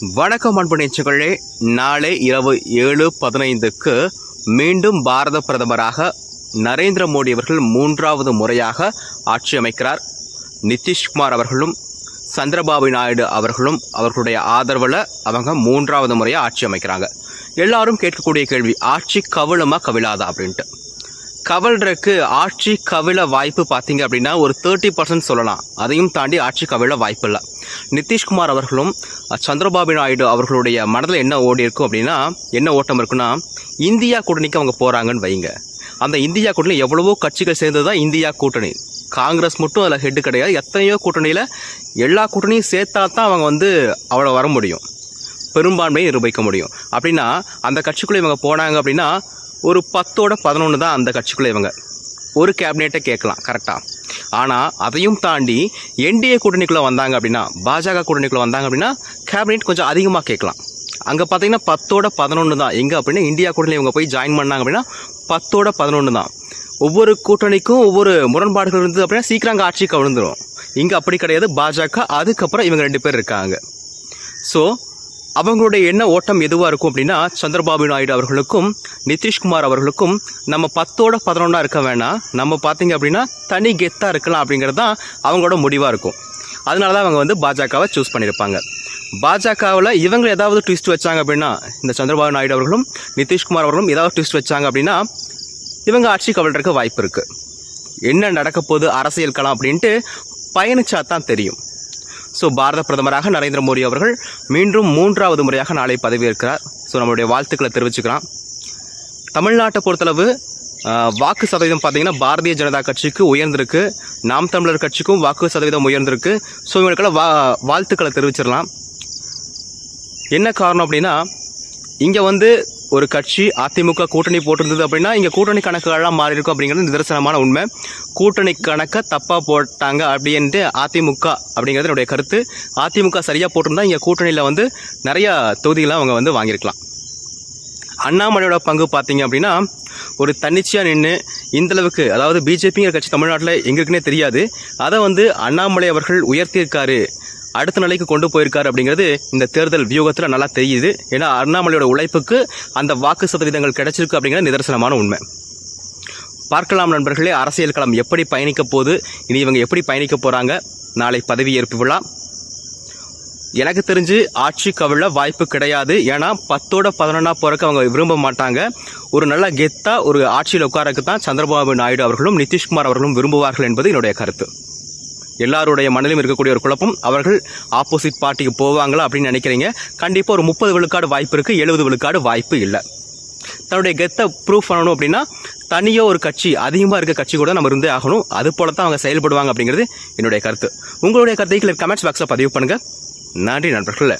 வணக்கம் அன்பு நேச்சுகளே நாளை இரவு ஏழு பதினைந்துக்கு மீண்டும் பாரத பிரதமராக நரேந்திர மோடி அவர்கள் மூன்றாவது முறையாக ஆட்சி அமைக்கிறார். நிதிஷ்குமார் அவர்களும் சந்திரபாபு நாயுடு அவர்களும் அவர்களுடைய ஆதரவில் அவங்க மூன்றாவது முறையாக ஆட்சி அமைக்கிறாங்க. எல்லாரும் கேட்கக்கூடிய கேள்வி ஆட்சி கவிழுமா கவிழாதா அப்படின்ட்டு. கவிழ்றதுக்கு ஆட்சி கவிழ வாய்ப்பு பார்த்தீங்க அப்படின்னா ஒரு தேர்ட்டி பர்சன்ட் சொல்லலாம். அதையும் தாண்டி ஆட்சி கவிழ வாய்ப்பு இல்லை நிதிஷ்குமார் அவர்களும் சந்திரபாபு நாயுடு அவர்களுடைய மனதில் என்ன ஓடி இருக்கும் அப்படின்னா என்ன ஓட்டம் இருக்குன்னா இந்தியா கூட்டணிக்கு அவங்க போகிறாங்கன்னு வைங்க. அந்த இந்தியா கூட்டணி எவ்வளவோ கட்சிகள் சேர்ந்தது தான் இந்தியா கூட்டணி. காங்கிரஸ் மட்டும் அதில் ஹெட்டு கிடையாது. எத்தனையோ கூட்டணியில் எல்லா கூட்டணியும் சேர்த்தா தான் அவங்க வந்து அவ்வளோ வர முடியும். பெரும்பான்மையை நிரூபிக்க முடியும். அப்படின்னா அந்த கட்சிக்குள்ளே இவங்க போனாங்க அப்படின்னா ஒரு பத்தோட பதினொன்று தான் அந்த கட்சிக்குள்ளே இவங்க. ஒரு கேபினெட்டை கேட்கலாம் கரெக்டாக ஆனால் அதையும் தாண்டி என்டிஏ கூட்டணிக்குள்ளே வந்தாங்க அப்படின்னா பாஜக கூட்டணிக்குள்ளே வந்தாங்க அப்படின்னா கேபினெட் கொஞ்சம் அதிகமாக கேட்கலாம். அங்கே பார்த்தீங்கன்னா பத்தோட பதினொன்று தான். எங்கே அப்படின்னா இந்தியா கூட்டணி இவங்க போய் ஜாயின் பண்ணாங்க அப்படின்னா பத்தோட பதினொன்று தான். ஒவ்வொரு கூட்டணிக்கும் ஒவ்வொரு முரண்பாடுகள் இருந்தது அப்படின்னா சீக்கிரம் அங்கே ஆட்சி கவிழ்ந்துரும். இங்கே அப்படி கிடையாது. பாஜக அதுக்கப்புறம் இவங்க ரெண்டு பேர் இருக்காங்க. ஸோ அவங்களுடைய என்ன ஓட்டம் எதுவாக இருக்கும் அப்படின்னா சந்திரபாபு நாயுடு அவர்களுக்கும் நிதிஷ்குமார் அவர்களுக்கும் நம்ம பத்தோட பதினொன்றா இருக்க வேணாம். நம்ம பார்த்தீங்க அப்படின்னா தனி கெத்தாக இருக்கலாம் அப்படிங்கிறது தான் அவங்களோட முடிவாக இருக்கும். அதனால தான் அவங்க வந்து பாஜகவை சூஸ் பண்ணியிருப்பாங்க. பாஜகவில் இவங்க ஏதாவது ட்விஸ்ட் வச்சாங்க அப்படின்னா இந்த சந்திரபாபு நாயுடு அவர்களும் நிதிஷ்குமார் அவர்களும் ஏதாவது ட்விஸ்ட் வச்சாங்க அப்படின்னா இவங்க ஆட்சி கவிழ்றதுக்கு வாய்ப்பு இருக்குது என்ன நடக்க போகுது அரசியல் களம் அப்படின்ட்டு பயணிச்சா தான் தெரியும். ஸோ பாரத பிரதமராக நரேந்திர மோடி அவர்கள் மீண்டும் மூன்றாவது முறையாக நாளை பதவியேற்கிறார். ஸோ நம்மளுடைய வாழ்த்துக்களை தெரிவிச்சுக்கலாம். தமிழ்நாட்டை பொறுத்தளவு வாக்கு சதவீதம் பார்த்திங்கன்னா பாரதிய ஜனதா கட்சிக்கு உயர்ந்திருக்கு. நாம் தமிழர் கட்சிக்கும் வாக்கு சதவீதம் உயர்ந்திருக்கு. ஸோ இவங்களுக்கெல்லாம் வா வாழ்த்துக்களை தெரிவிச்சிடலாம். என்ன காரணம் அப்படின்னா இங்கே வந்து ஒரு கட்சி அதிமுக கூட்டணி போட்டிருந்தது அப்படின்னா இங்கே கூட்டணி கணக்குகள்லாம் மாறி இருக்கும் அப்படிங்கிறது நிதர்சனமான உண்மை. கூட்டணி கணக்கை தப்பாக போட்டாங்க அப்படின்ட்டு அதிமுக அப்படிங்கிறது என்னுடைய கருத்து. அதிமுக சரியாக போட்டிருந்தா இங்கே கூட்டணியில் வந்து நிறையா தொகுதிகளை அவங்க வந்து வாங்கியிருக்கலாம். அண்ணாமலையோட பங்கு பார்த்தீங்க அப்படின்னா ஒரு தன்னிச்சையாக நின்று இந்தளவுக்கு அதாவது பிஜேபிங்கிற கட்சி தமிழ்நாட்டில் எங்களுக்குன்னே தெரியாது. அதை வந்து அண்ணாமலை அவர்கள் உயர்த்தியிருக்காரு. அடுத்த நிலைக்கு கொண்டு போயிருக்காரு அப்படிங்கிறது இந்த தேர்தல் வியூகத்தில் நல்லா தெரியுது. ஏன்னா அண்ணாமலையோட உழைப்புக்கு அந்த வாக்கு சதவீதங்கள் கிடைச்சிருக்கு அப்படிங்கிற நிதர்சனமான உண்மை. பார்க்கலாம் நண்பர்களே அரசியல் களம் எப்படி பயணிக்க போகுது? இனி இவங்க எப்படி பயணிக்க போகிறாங்க நாளை பதவியேற்பு விழா. எனக்கு தெரிஞ்சு ஆட்சி கவிழ வாய்ப்பு கிடையாது. ஏன்னா பத்தோட பதினொன்னா போறக்கு அவங்க விரும்ப மாட்டாங்க. ஒரு நல்ல கெத்தாக ஒரு ஆட்சியில் உட்காரக்கு தான் சந்திரபாபு நாயுடு அவர்களும் நிதிஷ்குமார் அவர்களும் விரும்புவார்கள் என்பது என்னுடைய கருத்து. எல்லாருடைய மனதிலும் இருக்கக்கூடிய ஒரு குழப்பம். அவர்கள் ஆப்போசிட் பார்ட்டிக்கு போவாங்களா அப்படின்னு நினைக்கிறீங்க. கண்டிப்பாக ஒரு முப்பது விழுக்காடு வாய்ப்பு இருக்குது எழுபது விழுக்காடு வாய்ப்பு இல்லை. தன்னுடைய கெத்தை ப்ரூவ் பண்ணணும் அப்படின்னா தனியாக ஒரு கட்சி அதிகமாக இருக்க கட்சி கூட நம்ம இருந்தே ஆகணும். அது போல தான் அவங்க செயல்படுவாங்க அப்படிங்கிறது என்னுடைய கருத்து. உங்களுடைய கருத்தை கமெண்ட்ஸ் பாக்ஸில் பதிவு பண்ணுங்கள் நன்றி நண்பர்களே.